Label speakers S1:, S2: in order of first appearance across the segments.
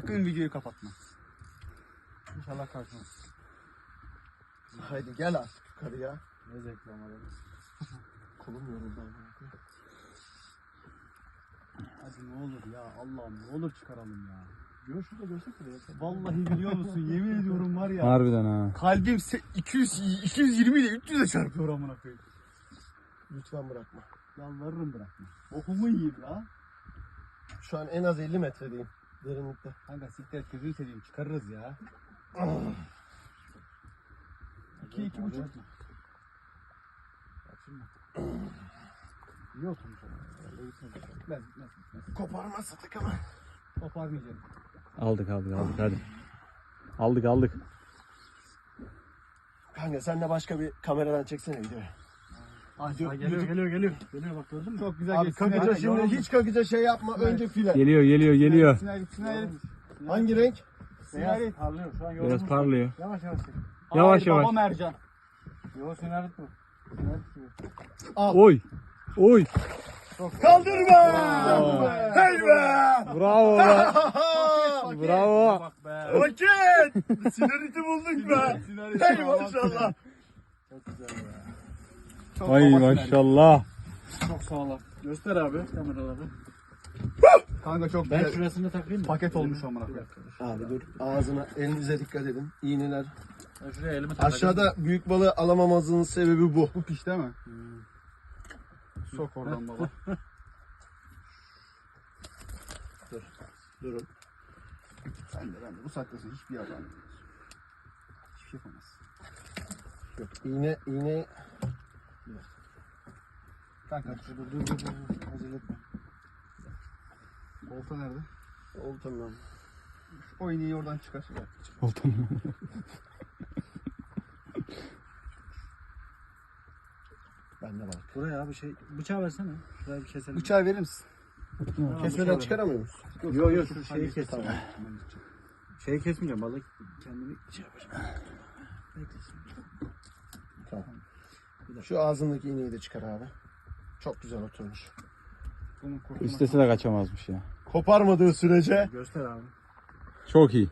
S1: Sakın videoyu kapatma. İnşallah kaçmaz.
S2: Haydi gel artık yukarıya.
S1: Ne zevkli ama dedim.
S2: Kolum yoruldu ama.
S1: Hadi ne olur ya Allah'ım ne olur çıkaralım ya. Gör şurada görsek ya. Vallahi biliyor musun yemin ediyorum var ya.
S3: Harbiden ha.
S1: Kalbim se- 200 220 ile 300'e çarpıyor amına koyayım.
S2: Lütfen bırakma.
S1: Yalvarırım bırakma. Bokumu yiyeyim ya.
S2: Şu an en az 50 metredeyim. Derinlikte.
S1: Kanka siktir et gözünü seveyim çıkarırız ya. İki iki buçuk. Kaçırma. İyi oturmuş ama. Vallahi gitmez. Gitmez gitmez gitmez.
S2: Koparmazsa takımı.
S1: Koparmayacağım.
S3: Aldık aldık aldık hadi. Aldık aldık.
S2: Kanka sen de başka bir kameradan çeksene videoyu.
S1: Ay, geliyor
S2: video-
S1: geliyor geliyor. Geliyor bak gördün mü? Çok güzel
S2: Abi kakıca şimdi hiç kakıca şey yapma. Önce file.
S3: Geliyor geliyor geliyor.
S1: Sinir sinir.
S2: Hangi renk?
S1: Beyaz parlıyor şu an
S3: Biraz
S1: yorulmuş.
S3: parlıyor.
S1: Yavaş yavaş. çek.
S3: Yavaş,
S1: Hayır,
S3: yavaş.
S1: Baba mercan. Yo sinarit bu. Sinarit bu.
S3: Oy. Oy.
S2: Kaldırma! Hey be!
S3: Bravo be. Bravo.
S1: Bak be.
S2: Roket! Siniriti bulduk be.
S1: Sinarit.
S2: Hey maşallah.
S1: Çok güzel ya. Çok
S3: Ay maşallah.
S1: Çok sağlam. Göster abi kameraları. Kanka çok
S4: Ben
S1: güzel.
S4: şurasını takayım mı?
S1: Paket olmuş amına
S4: Bir
S1: koyayım.
S4: dakika.
S2: Abi dur ağzına elinize dikkat edin. İğneler.
S4: Ben şuraya elimi takacağım.
S2: Aşağıda büyük balığı alamamazlığın sebebi bu.
S1: Bu piş değil mi? Sok oradan baba.
S2: Durun.
S1: ben de ben de. Bu sonra hiçbir yalan. Hiçbir şey yapamaz.
S2: Yok iğne iğne
S1: Kanka dur dur dur dur. Acele etme. Olta nerede?
S2: tamam.
S1: Şu o iğneyi oradan çıkar.
S3: Oldu mu?
S2: Bende var.
S4: Buraya abi şey bıçağı versene. Şuraya bir keselim.
S1: Bıçağı verir misin?
S2: Kesmeden çıkaramıyor musun?
S4: Yok yok şu şeyi kes.
S1: tamam.
S4: Şeyi kesmeyeceğim balık kendimi şey yapacağım.
S2: Şu ağzındaki iğneyi de çıkar abi. Çok güzel oturmuş.
S1: Bunun
S3: de kaçamazmış ya.
S2: Koparmadığı sürece.
S4: Göster abi.
S3: Çok iyi.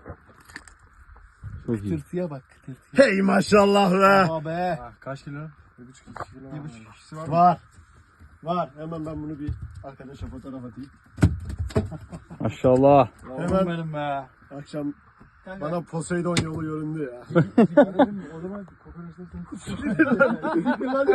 S3: Çok iyi.
S1: Tırtıya bak tırtıya.
S2: Hey maşallah be.
S1: Aa be.
S4: Ah, kaç kilo? Bir buçuk iki kilo.
S1: Bir
S4: var
S1: buçuk
S4: mı?
S1: kişisi var mı?
S2: Var. Var. Hemen ben bunu bir arkadaşa fotoğraf atayım.
S3: Maşallah.
S1: Yavrum
S2: Hemen-
S1: benim be.
S2: Akşam
S1: Kanka,
S2: bana Poseidon yolu göründü ya.
S1: o zaman kokoreçten